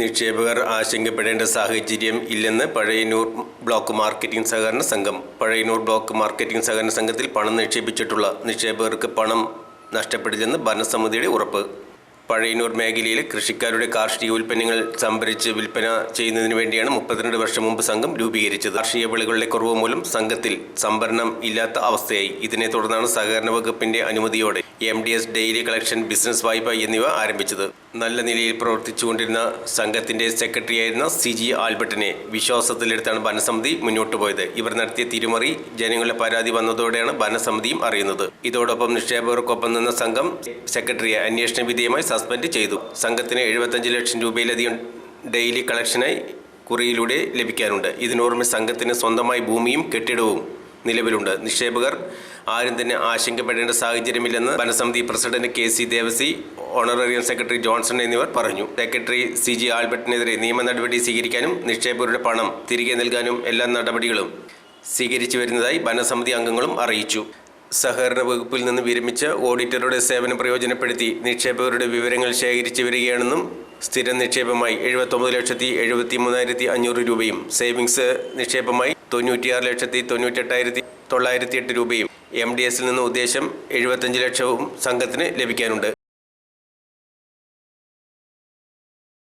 നിക്ഷേപകർ ആശങ്കപ്പെടേണ്ട സാഹചര്യം ഇല്ലെന്ന് പഴയന്നൂർ ബ്ലോക്ക് മാർക്കറ്റിംഗ് സഹകരണ സംഘം പഴയന്നൂർ ബ്ലോക്ക് മാർക്കറ്റിംഗ് സഹകരണ സംഘത്തിൽ പണം നിക്ഷേപിച്ചിട്ടുള്ള നിക്ഷേപകർക്ക് പണം നഷ്ടപ്പെടില്ലെന്ന് ഭരണസമിതിയുടെ ഉറപ്പ്. പഴയന്നൂർ മേഖലയിൽ കൃഷിക്കാരുടെ കാർഷിക ഉൽപ്പന്നങ്ങൾ സംഭരിച്ച് വിൽപ്പന ചെയ്യുന്നതിന് വേണ്ടിയാണ് മുപ്പത്തിരണ്ട് വർഷം മുമ്പ് സംഘം രൂപീകരിച്ചത്. കാർഷിക വിളകളുടെ കുറവ് മൂലം സംഘത്തിൽ സംഭരണം ഇല്ലാത്ത അവസ്ഥയായി. ഇതിനെ തുടർന്നാണ് സഹകരണ വകുപ്പിന്റെ അനുമതിയോടെ M D S daily collection business വായ്പ എന്നിവ ആരംഭിച്ചത്. നല്ല നിലയിൽ പ്രവർത്തിച്ചുകൊണ്ടിരുന്ന സംഘത്തിന്റെ സെക്രട്ടറിയായിരുന്ന സി ജി ആൽബർട്ടിനെ വിശ്വാസത്തിലെടുത്താണ് ഭരണസമിതി മുന്നോട്ട് പോയത്. ഇവർ നടത്തിയ തിരുമറി ജനങ്ങളുടെ പരാതി വന്നതോടെയാണ് ഭരണസമിതിയും അറിയുന്നത്. ഇതോടൊപ്പം നിക്ഷേപകർക്കൊപ്പം നിന്ന സംഘം സെക്രട്ടറിയെ അന്വേഷണ വിധേയമായി സസ്പെൻഡ് ചെയ്തു. സംഘത്തിന് എഴുപത്തഞ്ച് ലക്ഷം രൂപയിലധികം ഡെയിലി കളക്ഷനായി കുറിയിലൂടെ ലഭിക്കാനുണ്ട്. ഇതിനോർമ്മ സംഘത്തിന് സ്വന്തമായി ഭൂമിയും കെട്ടിടവും നിലവിലുണ്ട്. നിക്ഷേപകർ ആരും തന്നെ ആശങ്കപ്പെടേണ്ട സാഹചര്യമില്ലെന്ന് ഭരണസമിതി president K C Devasi honorarium secretary Johnson എന്നിവർ പറഞ്ഞു. സെക്രട്ടറി സി ജി ആൽബർട്ടിനെതിരെ നിയമ നടപടി സ്വീകരിക്കാനും നിക്ഷേപകരുടെ പണം തിരികെ നൽകാനും എല്ലാ നടപടികളും സ്വീകരിച്ചു വരുന്നതായി ഭരണസമിതി അംഗങ്ങളും അറിയിച്ചു. സഹകരണ വകുപ്പിൽ നിന്ന് വിരമിച്ച ഓഡിറ്ററുടെ സേവനം പ്രയോജനപ്പെടുത്തി നിക്ഷേപകരുടെ വിവരങ്ങൾ ശേഖരിച്ചു വരികയാണെന്നും സ്ഥിര നിക്ഷേപമായി എഴുപത്തൊമ്പത് ലക്ഷത്തി എഴുപത്തി മൂന്നായിരത്തി അഞ്ഞൂറ് രൂപയും സേവിങ്സ് നിക്ഷേപമായി തൊണ്ണൂറ്റിയാറ് ലക്ഷത്തി തൊണ്ണൂറ്റെട്ടായിരത്തി തൊള്ളായിരത്തി എട്ട് രൂപയും എം ഡി എസിൽ നിന്ന് ഉദ്ദേശം എഴുപത്തഞ്ച് ലക്ഷവും സംഘത്തിന് ലഭിക്കാനുണ്ട്.